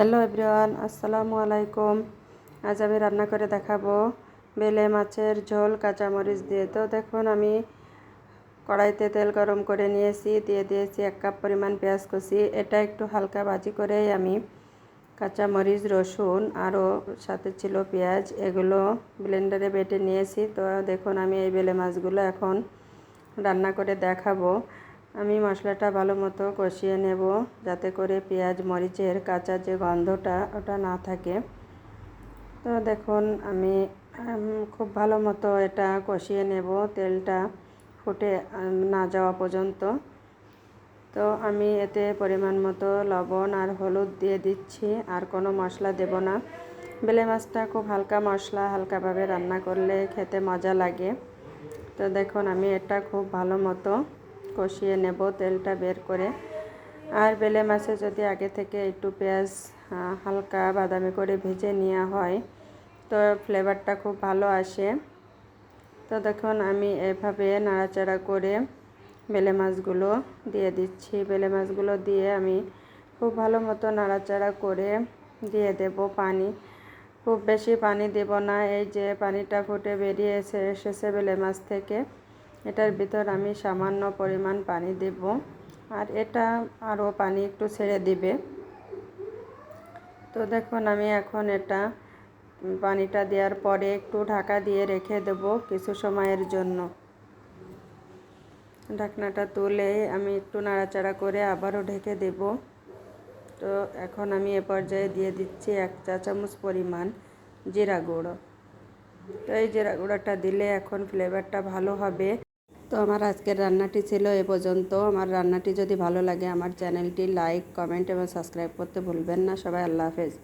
Hello everyone, আসসালামু আলাইকুম। আজ আমি রান্না করে দেখাবো বেলে মাছের ঝোল কাঁচামরিচ দিয়ে। তো দেখুন, আমি কড়াইতে তেল গরম করে নিয়েছি, দিয়ে দিয়েছি এক কাপ পরিমাণ পেঁয়াজ কুচি। এটা একটু হালকা ভাজি করেই আমি কাঁচামরিচ, রসুন, আরও সাথে ছিল পেঁয়াজ, এগুলো ব্লেন্ডারে বেটে নিয়েছি। তো দেখুন, আমি এই বেলে মাছগুলো এখন রান্না করে দেখাবো। আমি মশলাটা ভালো মতো কষিয়ে নেব, যাতে করে পেঁয়াজ, মরিচের কাঁচা যে গন্ধটা, ওটা না থাকে। তো দেখুন, আমি খুব ভালো মতো এটা কষিয়ে নেব, তেলটা ফুটে না যাওয়া পর্যন্ত। তো আমি এতে পরিমাণ মতো লবণ আর হলুদ দিয়ে দিচ্ছি, আর কোনো মশলা দেব না। বেলে মাছটা খুব হালকা মশলা, হালকাভাবে রান্না করলে খেতে মজা লাগে। তো দেখুন, আমি এটা খুব ভালো মতো কষিয়ে নেব তেলটা বের করে। আর বেলে মাছে যদি আগে থেকে একটু পেঁয়াজ হালকা বাদামি করে ভেজে নেওয়া হয়, তো ফ্লেভারটা খুব ভালো আসে। তো দেখুন, আমি এভাবে নাড়াচাড়া করে বেলে মাছগুলো দিয়ে দিচ্ছি। বেলে মাছগুলো দিয়ে আমি খুব ভালো মতো নাড়াচাড়া করে দিয়ে দেব পানি। খুব বেশি পানি দেব না, এই যে পানিটা ফুটে বেরিয়ে এসে, এসেছে বেলে মাছ থেকে। এটার ভিতর আমি সামান্য পরিমাণ পানি দেব। আর এটা আরও পানি একটু ছেড়ে দিবে। তো দেখুন, আমি এখন এটা পানিটা দেওয়ার পরে একটু ঢাকা দিয়ে রেখে দেব কিছু সময়ের জন্য। ঢাকনাটা তুলে আমি একটু নাড়াচাড়া করে আবারও ঢেকে দেব। তো এখন আমি এ পর্যায়ে দিয়ে দিচ্ছি এক চা চামচ পরিমাণ জিরা গুঁড়ো। তো এই জিরা গুঁড়োটা দিলে এখন ফ্লেভারটা ভালো হবে। তো আমার আজকের রান্নাটি ছিল এ পর্যন্ত আমার রান্নাটি যদি ভালো লাগে, আমার চ্যানেলটি লাইক, কমেন্ট এবং সাবস্ক্রাইব করতে ভুলবেন না। সবাই আল্লাহ হাফেজ।